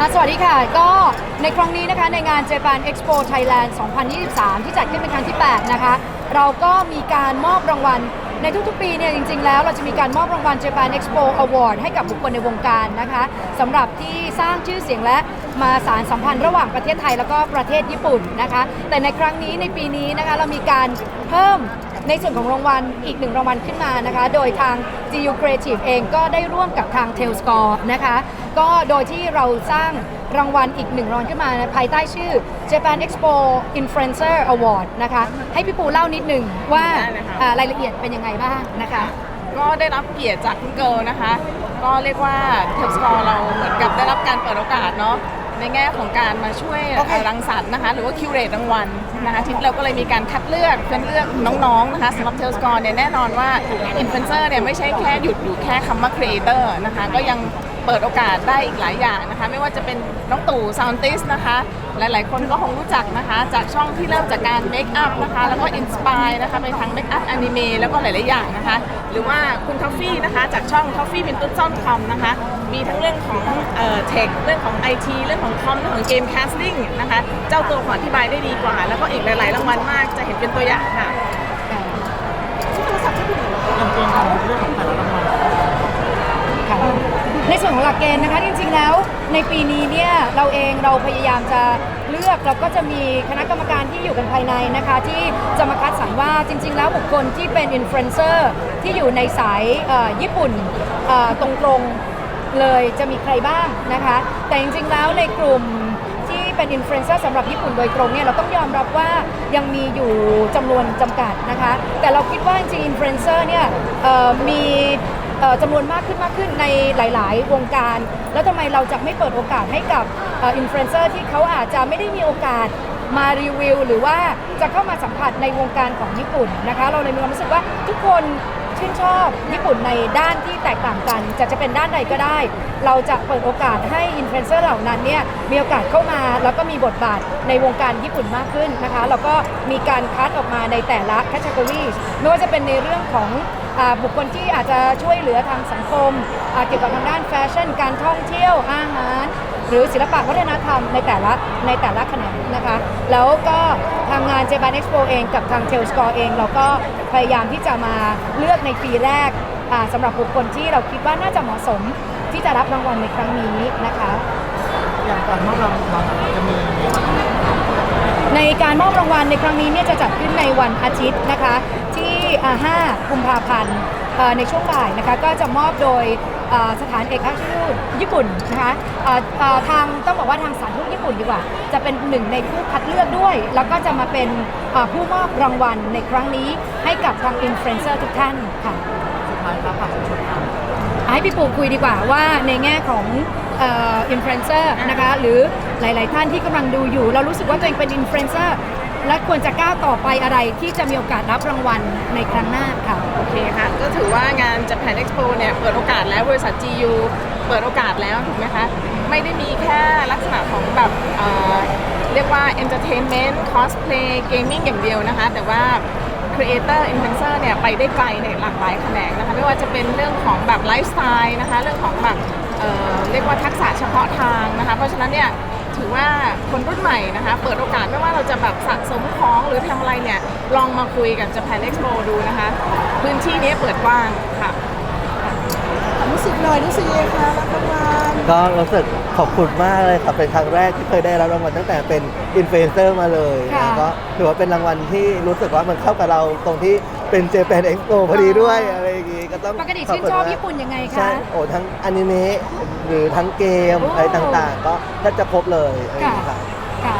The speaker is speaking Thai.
อะสวัสดีค่ะ ก็ในครั้งนี้นะคะในงาน Japan Expo Thailand 2023 ที่จัดขึ้นเป็นครั้งที่ 8 นะคะ เราก็มีการมอบรางวัล ในทุกๆ ปีเนี่ยจริงๆ แล้วเราจะมีการมอบรางวัล Japan Expo Award ให้กับบุคคลในวงการนะคะสำหรับที่สร้างชื่อเสียงและมาสารสัมพันธ์ระหว่างประเทศไทยแล้วก็ประเทศญี่ปุ่นนะคะ แต่ในครั้งนี้ในปีนี้นะคะเรามีการเพิ่ม ในส่วนของรางวัลอีกหนึ่งรางวัลขึ้นมานะคะ โดยทาง GU Creative เองก็ได้ร่วมกับทาง Tailscore นะคะ ก็โดยที่เราสร้างรางวัลอีกหนึ่งรางวัลขึ้นมานะภายใต้ชื่อ Japan Expo Influencer Award นะคะ ให้พี่ปูเล่านิดหนึ่งว่าได้เลยค่ะ อ่ารายละเอียดเป็นยังไงบ้างนะคะ ก็ได้รับเกียรติจากคุณเกิลนะคะ ก็เรียกว่าเทปสกอร์เราเหมือนกับได้รับการเปิดโอกาสเนาะ ในแง่ของการมาช่วยเอ่อรังสรรค์นะคะ หรือว่าคิวเรตรางวัลนะคะที่เราก็เลยมีการคัดเลือกเป็นเลือกน้องๆนะคะสำหรับเทลสกอร์เนี่ยแน่นอนว่าอินฟลูเอนเซอร์เนี่ยไม่ใช่แค่หยุดอยู่แค่คำว่าครีเอเตอร์นะคะก็ยัง เปิดโอกาสได้อีกหลายอย่างนะคะ ไม่ว่าจะเป็นน้องตู่ซาวน์ติสนะคะ หลายๆ คนก็คงรู้จักนะคะ จากช่องที่เริ่มจากการเมคอัพนะคะ แล้วก็อินสปายนะคะไปทางเมคอัพอนิเมะแล้วก็หลาย ๆ อย่างนะคะ หรือว่าคุณทอฟฟี่นะคะ จากช่องทอฟฟี่เป็นตุ้นซ่อนคอมนะคะ มีทั้งเรื่องของเอ่อเทคเรื่องของไอทีเรื่องของคอมเรื่องของเกมแคสติ้งนะคะ เจ้าตัวขออธิบายได้ดีกว่า แล้วก็อีกหลาย ๆ รางวัลมากจะเห็นเป็นตัวอย่างค่ะค่ะ ในส่วนของหลักเกณฑ์นะคะจริงๆแล้วในปีนี้เนี่ยเราเองเราพยายามจะเลือกเราก็จะมีคณะกรรมการที่อยู่กันภายในนะคะ ที่จะมาคัดสรรว่าจริง ๆ แล้วบุคคลที่เป็นอินฟลูเอนเซอร์ที่อยู่ในสายญี่ปุ่นตรงๆเลยจะมีใครบ้างนะคะ แต่จริงๆแล้วในกลุ่มที่เป็นอินฟลูเอนเซอร์สำหรับญี่ปุ่นโดยตรงเนี่ยเราต้องยอมรับว่ายังมีอยู่จำนวนจำกัดนะคะ แต่เราคิดว่าจริงๆอินฟลูเอนเซอร์เนี่ยมี จำนวนมากขึ้นมากขึ้นในหลาย ๆ วงการ แล้วทำไมเราจะไม่เปิดโอกาสให้กับอินฟลูเอนเซอร์ที่เขาอาจจะไม่ได้มีโอกาสมารีวิว หรือว่าจะเข้ามาสัมผัสในวงการของญี่ปุ่นนะคะ เราเลยมีความรู้สึกว่าทุกคนชื่นชอบญี่ปุ่นในด้านที่แตกต่างกัน จะจะเป็นด้านใดก็ได้ เราจะเปิดโอกาสให้อินฟลูเอนเซอร์เหล่านั้นเนี่ยมีโอกาสเข้ามาแล้วก็มีบทบาทในวงการญี่ปุ่นมากขึ้นนะคะ แล้วก็มีการคัดออกมาในแต่ละแคตตากรีไม่ว่าจะเป็นในเรื่องของ บุคคลที่อาจจะช่วยเหลือทางสังคมเกี่ยวกับทางด้านแฟชั่น การท่องเที่ยวอาหาร หรือศิลปะวัฒนธรรมในแต่ละในแต่ละแขนงนะคะ แล้วก็ทางงาน Japan Expo เองกับทาง t a i l s c o r e เอง เราก็พยายามที่จะมาเลือกในปีแรกอ่าสำหรับบุคคลที่เราคิดว่าน่าจะเหมาะสมที่จะรับรางวัลในครั้งนี้นะคะอย่างการมอบรางวัลจะมีในการมอบรางวัลในครั้งนี้เนี่ยจะจัดขึ้นในวันอาทิตย์นะคะ 5กุมภาพันธ์เอ่อในช่วงบ่ายนะคะก็จะมอบโดยอ่าสถานเอกอัครราชทูตญี่ปุ่นนะคะอ่าอ่าทางต้องบอกว่าทางสถารทูตญี่ปุ่นดีกว่า จะเป็นหนึ่งในผู้คัดเลือกด้วย แล้วก็จะมาเป็นอ่าผู้มอบรางวัลในครั้งนี้ให้กับทางอินฟลูเอนเซอร์ทุกท่านค่ะสุดท้ายครับฝากชวนครับให้พี่ปูคุยดีกว่าว่าในแง่ของอินฟลูเอนเซอร์นะคะหรือหลาย ๆ ท่านที่กำลังดูอยู่ เรารู้สึกว่าตัวเองเป็นอินฟลูเอนเซอร์ และควรจะก้าวต่อไปอะไรที่จะมีโอกาสรับรางวัลในครั้งหน้าค่ะ โอเคค่ะก็ถือว่างาน Japan Expo เนี่ยเปิดโอกาสแล้วบริษัท GU เปิดโอกาสแล้วถูกไหมคะ ไม่ได้มีแค่ลักษณะของแบบเอ่อเรียกว่า entertainment cosplay gaming อย่างเดียวนะคะ แต่ว่า creator influencer เนี่ยไปได้ไกลในหลากหลายแขนงนะคะ ไม่ว่าจะเป็นเรื่องของแบบไลฟ์สไตล์นะคะ เรื่องของแบบเอ่อเรียกว่าทักษะเฉพาะทางนะคะ เพราะฉะนั้นเนี่ย ถือว่าคนรุ่นใหม่นะคะ เปิดโอกาสไม่ว่าเราจะแบบสะสมของหรือทำอะไรเนี่ย ลองมาคุยกับ Japan Expo ดูนะคะ พื้นที่นี้เปิดกว้างค่ะ รู้สึกหน่อยรู้สึกยังไงคะรับรางวัลก็รู้สึกขอบคุณมากเลยครับเป็นครั้งแรกที่เคยได้รับรางวัลตั้งแต่เป็นอินฟลูเอนเซอร์มาเลยค่ะ แล้วก็ถือว่าเป็นรางวัลที่รู้สึกว่ามันเข้ากับเราตรงที่ เป็นเจแปนเอ็กโปพอดีด้วยอะไรอย่างงี้ก็ต้องปกติขชื่นคุณชอบมากญี่ปุ่นยังไงใช่คะโอ้ทั้งอนิเมะหรือทั้งเกมโอ้ อะไรต่างๆ ก็แทบจะครบเลยอะไรอย่างค่ะเงี้ยครับ ค่ะ